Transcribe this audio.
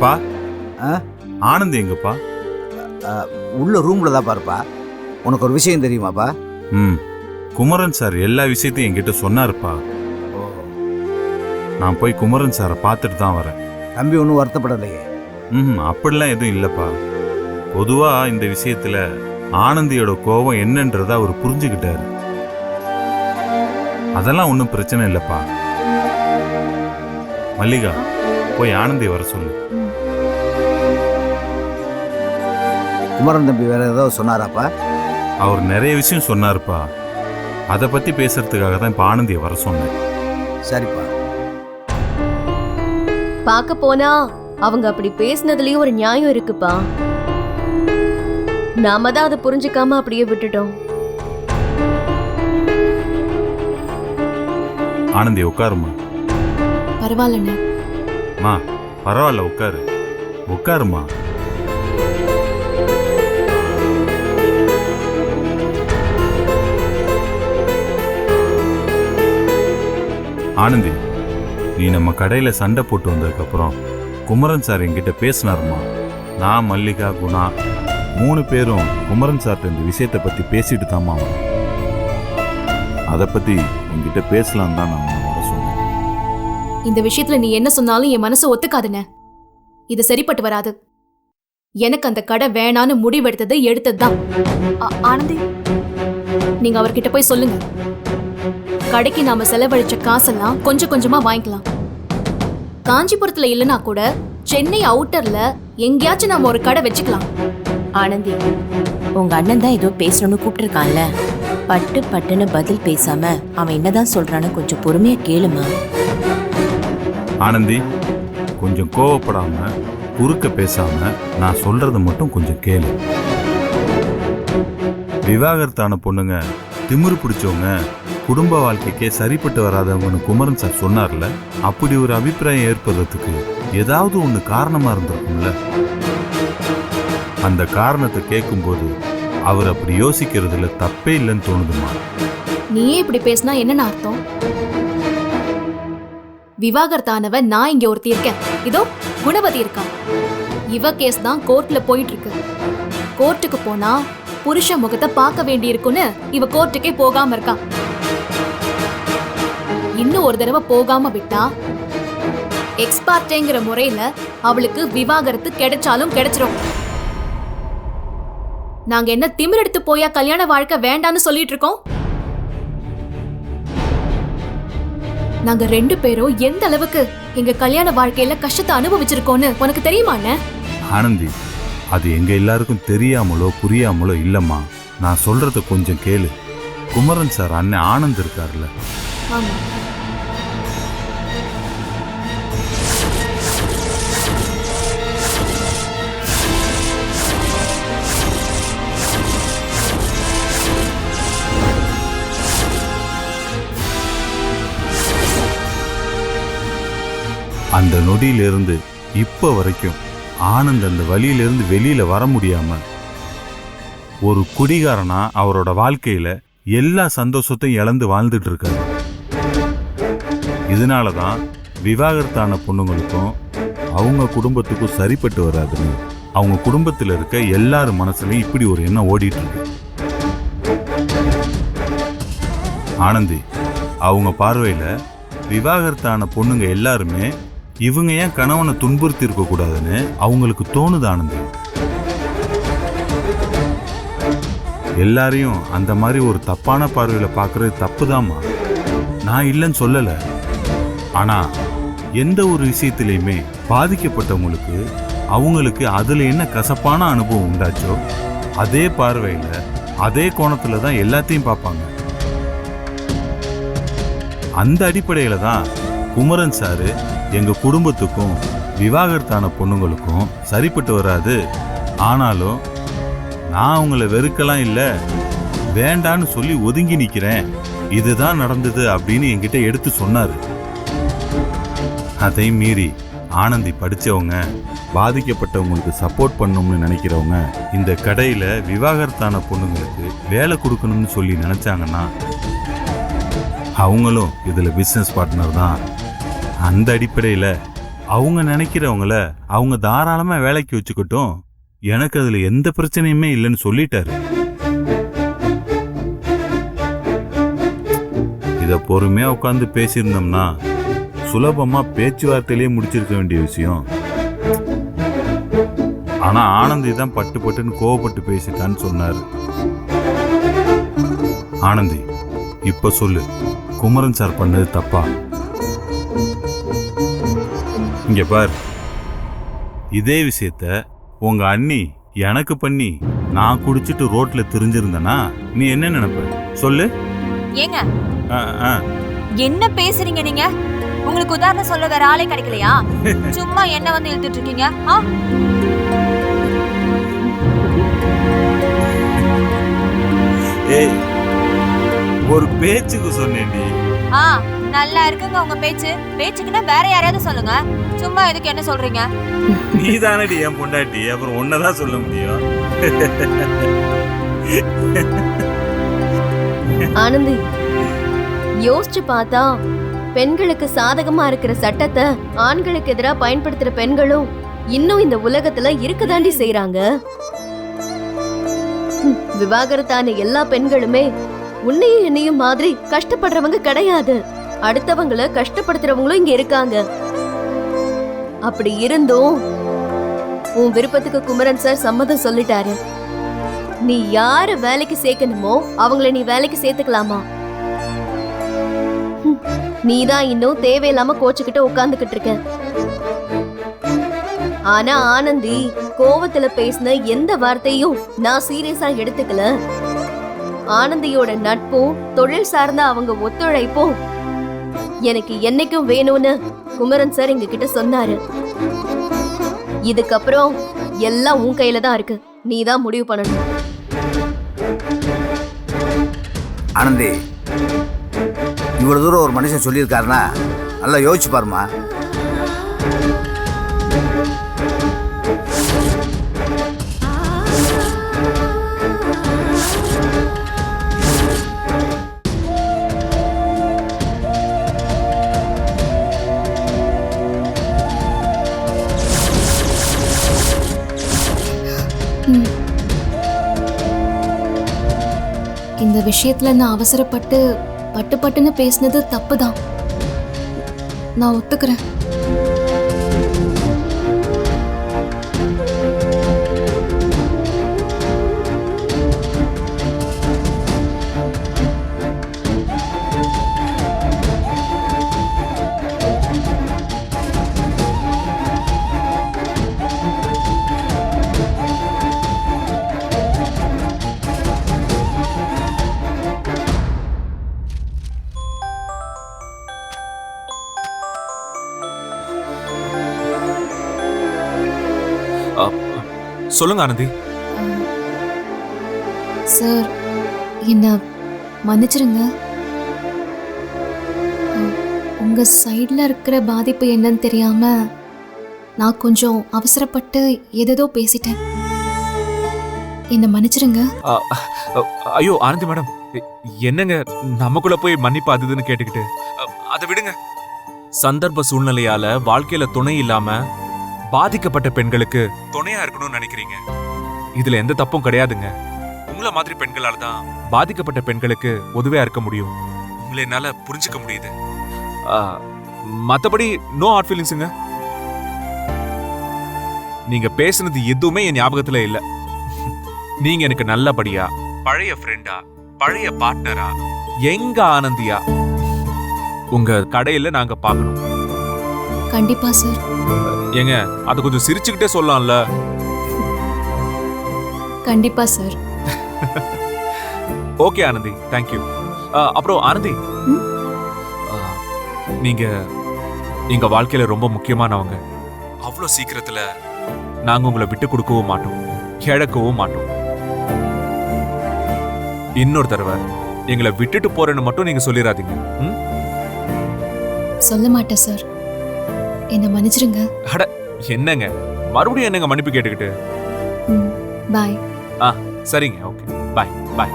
பா ஆ? ஆனந்த் எங்கப்பா? உள்ள ரூமில் தான் பாருப்பா. உனக்கு ஒரு விஷயம் தெரியுமாப்பா? ம். குமரன் சார் எல்லா விஷயத்தையும் என்கிட்ட சொன்னாருப்பா. நான் போய் குமரன் சாரை பார்த்துட்டு தான் வரேன். தம்பி ஒன்றும் வருத்தப்படலையே. ம் அப்படிலாம் எதுவும் இல்லைப்பா. பொதுவா இந்த விஷயத்துல ஆனந்தியோட கோபம் என்னன்றதை அவர் புரிஞ்சுக்கிட்டாரு. அதெல்லாம் ஒன்றும் பிரச்சனை இல்லைப்பா. மல்லிகா போய் ஆனந்தி வர சொல்லு. குமரன் தம்பி வேற ஏதாவது சொன்னாராப்பா? அவர் நிறைய விஷயம் சொன்னாருப்பா. அதை பத்தி பேசுறதுக்காக தான் இப்போ ஆனந்தியை வர சொன்னேன். சரிப்பா. பார்க்க போனா அவங்க அப்படி பேசுனதுலயும் ஒரு நியாயம் இருக்குப்பா. நாம தான் அதை புரிஞ்சுக்காம அப்படியே விட்டுட்டோம். ஆனந்தி உட்காருமா பரவாயில்லண்ணே. மா பரவாயில்ல உட்காரு. உட்காருமா ஆனந்தி நீ நம்ம கடையில சண்டை போட்டு வந்ததுக்கப்புறம் குமரன் சார் என்கிட்ட பேசினாருமா? நான் மல்லிகா குணா மூணு பேரும் குமரன் சார்ட்ட இந்த விஷயத்தை பத்தி பேசிட்டு தாம்மா வரோம். அதை பத்தி உங்ககிட்ட பேசலாம் தான் நான் வர சொன்னேன். இந்த விஷயத்துல நீ என்ன சொன்னாலும் என் மனசு ஒத்துக்காதுண்ணே இது சரிப்பட்டு வராது. எனக்கு அந்த கடை வேணான்னு முடிவெடுத்தது எடுத்ததுதான். ஆ- ஆனந்தி நீங்க அவர்கிட்ட போய் சொல்லுங்க. கடைக்கு நாம செலவழிச்ச காசெல்லாம் கொஞ்சம் கொஞ்சமா வாங்கிக்கலாம். காஞ்சிபுரத்துல இல்லனா கூட சென்னை அவுட்டர்ல எங்கேயாச்சும் நாம ஒரு கடை வச்சுக்கலாம். ஆனந்தி உங்க அண்ணன் தான் ஏதோ பேசணும்னு கூப்பிட்டுருக்கான்ல. பட்டு பட்டுன்னு பதில் பேசாம அவன் என்னதான் சொல்றான்னு கொஞ்சம் பொறுமையா கேளுமா? ஆனந்தி கொஞ்சம் கோவப்படாம குறுக்க பேசாம நான் சொல்றத மட்டும் கொஞ்சம் கேளு. விவாகரத்தான பொண்ணுங்க திமிரு பிடிச்சவங்க குடும்ப வாழ்க்கைக்கே சரிப்பட்டு வராதவங்கன்னு குமரன் சார் சொன்னார்ல அப்படி ஒரு அபிப்பிராயம் ஏற்படுறதுக்கு ஏதாவது ஒன்று காரணமா இருந்திருக்கும்ல? அந்த காரணத்தை கேட்கும்போது அவர் அப்படி யோசிக்கிறதுல தப்பே இல்லைன்னு தோணுதுமா? நீயே இப்படி பேசினா என்னன்னு அர்த்தம்? விவாகரத்தானவ நான் இங்க ஒருத்தி இருக்கேன். இதோ குணவதி இருக்கா. இவ கேஸ் தான் கோர்ட்ல போயிட்டு இருக்கு கோர்ட்டுக்கு போனா புருஷ முகத்தை பார்க்க வேண்டியிருக்குன்னு இவ கோர்ட்டுக்கே போகாம இருக்கா. இன்னும் ஒரு தடவை போகாம விட்டா? எக்ஸ்பார்ட்டேங்கிற முறையில அவளுக்கு விவாகரத்து கிடைச்சாலும் கிடைச்சிரும். நாங்க என்ன திமிரெடுத்து போயா கல்யாண வாழ்க்கை வேண்டான்னு சொல்லிட்டு இருக்கோம்? நாங்க ரெண்டு பேரும் எந்த அளவுக்கு எங்க கல்யாண வாழ்க்கையில கஷ்டத்தை அனுபவிச்சிருக்கோம்னு உனக்கு தெரியுமாண்ணே ஆனந்தி அது எங்க எல்லாருக்கும் தெரியாமலோ புரியாமலோ இல்லம்மா. நான் சொல்றத கொஞ்சம் கேளு. குமரன் சார் அண்ணன் ஆனந்த் இருக்கார்ல. ஆமா. அந்த நொடியிலிருந்து இப்போ வரைக்கும் ஆனந்த் அந்த வழியிலிருந்து வெளியில வர முடியாம ஒரு குடிகாரனா அவரோட வாழ்க்கையில எல்லா சந்தோஷத்தையும் இழந்து வாழ்ந்துட்டு இருக்காரு. இதனால தான் விவாகரத்தான பொண்ணுங்களுக்கும் அவங்க குடும்பத்துக்கும் சரிப்பட்டு வராதுன்னு அவங்க குடும்பத்தில் இருக்க எல்லார் மனசுலையும் இப்படி ஒரு எண்ணம் ஓடிட்டு இருக்கு ஆனந்தி அவங்க பார்வையில் விவாகரத்தான பொண்ணுங்க எல்லாருமே இவங்க ஏன் கணவனை துன்புறுத்தி இருக்க கூடாதுன்னு அவங்களுக்கு தோணுது ஆனந்தி. எல்லாரையும் அந்த மாதிரி ஒரு தப்பான பார்வையில் பார்க்குறது தப்பு தாம்மா நான் இல்லைன்னு சொல்லலை. ஆனா எந்த ஒரு விஷயத்திலையுமே பாதிக்கப்பட்டவங்களுக்கு அவங்களுக்கு அதில் என்ன கசப்பான அனுபவம் உண்டாச்சோ அதே பார்வையில் அதே கோணத்தில் தான் எல்லாத்தையும் பார்ப்பாங்க. அந்த அடிப்படையில் தான் குமரன் சாரு எங்கள் குடும்பத்துக்கும் விவாகரத்தான பொண்ணுங்களுக்கும் சரிப்பட்டு வராது. ஆனாலும் நான் அவங்கள வெறுக்கலாம் இல்லை வேண்டான்னு சொல்லி ஒதுங்கி நிற்கிறேன் இதுதான் நடந்தது அப்படின்னு என்கிட்ட எடுத்து சொன்னார். அதையும் மீறி ஆனந்தி படித்தவங்க பாதிக்கப்பட்டவங்களுக்கு சப்போர்ட் பண்ணணும்னு நினைக்கிறவங்க இந்த கடையில் விவாகரத்தான பொண்ணுங்களுக்கு வேலை கொடுக்கணும்னு சொல்லி நினச்சாங்கன்னா அவங்களும் இதில் பிஸ்னஸ் பார்ட்னர் தான். அந்த அடிப்படையில் அவங்க நினைக்கிறவங்கள அவங்க தாராளமாக வேலைக்கு வச்சுக்கிட்டும். எனக்கு அதில் எந்த பிரச்சனையுமே இல்லைன்னு சொல்லிட்டாரு. இதை பொறுமையாக உட்காந்து பேசியிருந்தோம்னா சுலபமா பேச்சுவார்த்தையிலேயே முடிச்சிருக்க வேண்டிய விஷயம். ஆனா ஆனந்தி தான் பட்டு பட்டுன்னு கோவப்பட்டு பேசிட்டான்னு சொன்னாரு. ஆனந்தி இப்ப சொல்லு. குமரன் சார் பண்ணது தப்பா? இங்க பார். இதே விஷயத்த உங்க அண்ணி எனக்கு பண்ணி நான் குடிச்சிட்டு ரோட்ல திரிஞ்சிருந்தேனா நீ என்ன நினைப்ப? சொல்லு. ஏங்க. என்ன பேசுறீங்க நீங்க? உங்களுக்கு உதாரணம் சொல்ல வேற ஆளே கிடைக்கலையா? சும்மா என்ன வந்து இழுத்துட்டு இருக்கீங்க? ஆ? ஏய் ஒரு பேச்சுக்கு சொன்னேன்டி ஆ நல்லா இருக்குங்க உங்க பேச்சு. பேச்சுக்குன்னா வேற யாரையாவது சொல்லுங்க. சும்மா எதுக்கு என்ன சொல்றீங்க? நீ தானடி என் பொண்டாட்டி. அப்புறம் ஒன்னதான் சொல்ல முடியும். ஆனந்தி யோசிச்சு பார்த்தா பெண்களுக்கு சாதகமா இருக்கிற சட்டத்தை ஆண்களுக்கு எதிராக பயன்படுத்துற பெண்களும் இன்னும் இந்த உலகத்துல இருக்கதாண்டி செய்யறாங்க விவாகரத்தான எல்லா பெண்களுமே உன்னையும் என்னையும் மாதிரி கஷ்டப்படுறவங்க கிடையாது. அடுத்தவங்கள கஷ்டப்படுத்துறவங்களும் இங்க இருக்காங்க. அப்படி இருந்தும் உன் விருப்பத்துக்கு குமரன் சார் சம்மதம் சொல்லிட்டாரு. நீ யார வேலைக்கு சேர்க்கணுமோ அவங்கள நீ வேலைக்கு சேர்த்துக்கலாமா? நீ தான் இன்னும் தேவையில்லாம கோச்சுக்கிட்டு உட்காந்துக்கிட்டு இருக்க. ஆனா ஆனந்தி கோவத்துல பேசின எந்த வார்த்தையும் நான் சீரியஸா எடுத்துக்கல. ஆனந்தியோட நட்பும் தொழில் சார்ந்த அவங்க ஒத்துழைப்பும் எனக்கு என்னைக்கும் வேணும்னு குமரன் சார் எங்க கிட்ட சொன்னாரு. இதுக்கப்புறம் எல்லாம் உன் கையில தான் இருக்கு. நீ தான் முடிவு பண்ணணும். ஆனந்தி இவ்வளோ தூரம் ஒரு மனுஷன் சொல்லியிருக்காருன்னா நல்லா யோசிச்சு பாருமா இந்த விஷயத்துல நான் அவசரப்பட்டு பட்டு பட்டுன்னு பேசினது தப்பு தான் நான் ஒத்துக்கிறேன். சொல்லுங்க ஆனந்தி. சார் என்ன மன்னிச்சிருங்க. உங்க சைடில் இருக்கிற பாதிப்பு என்னன்னு தெரியாம நான் கொஞ்சம் அவசரப்பட்டு எதேதோ பேசிட்டேன். என்ன மன்னிச்சிருங்க. ஐயோ ஆனந்தி மேடம் என்னங்க நமக்குள்ள போய் மன்னிப்பு அது இதுன்னு கேட்டுக்கிட்டு? அதை விடுங்க. சந்தர்ப்ப சூழ்நிலையால வாழ்க்கையில துணை இல்லாம பாதிக்கப்பட்ட பெண்களுக்கு துணையா இருக்கணும்னு நினைக்கிறீங்க? இதுல எந்த தப்பும் கிடையாதுங்க. உங்களை மாதிரி பெண்களால தான் பாதிக்கப்பட்ட பெண்களுக்கு உதவியா இருக்க முடியும். உங்களை என்னால புரிஞ்சுக்க முடியுது. ஆ, மத்தபடி நோ ஹார்ட் ஃபீலிங்ஸுங்க நீங்க பேசுனது எதுவுமே என் ஞாபகத்துல இல்ல. நீங்க எனக்கு நல்லபடியா பழைய ஃப்ரெண்டா பழைய பார்ட்னரா எங்க ஆனந்தியா உங்க கடையில நாங்க பார்க்கணும். கண்டிப்பா சார் ஏங்க அது கொஞ்சம் சிரிச்சுக்கிட்டே சொல்லலாம்ல? கண்டிப்பா சார் ஓகே ஆனந்தி. தேங்க்யூ அப்புறம் ஆனந்தி. நீங்க எங்க வாழ்க்கையில ரொம்ப முக்கியமானவங்க. அவ்வளோ சீக்கிரத்துல நாங்க உங்களை விட்டு கொடுக்கவும் மாட்டோம் இழக்கவும் மாட்டோம். இன்னொரு தடவை எங்களை விட்டுட்டு போறேன்னு மட்டும் நீங்க சொல்லிடாதீங்க? சொல்ல மாட்டேன் சார் என்ன மன்னிச்சிருங்க. என்னங்க? மறுபடியும் என்னங்க மன்னிப்பு கேட்டுக்கிட்டு? ம் பாய். சரிங்க ஓகே. பாய் பாய்.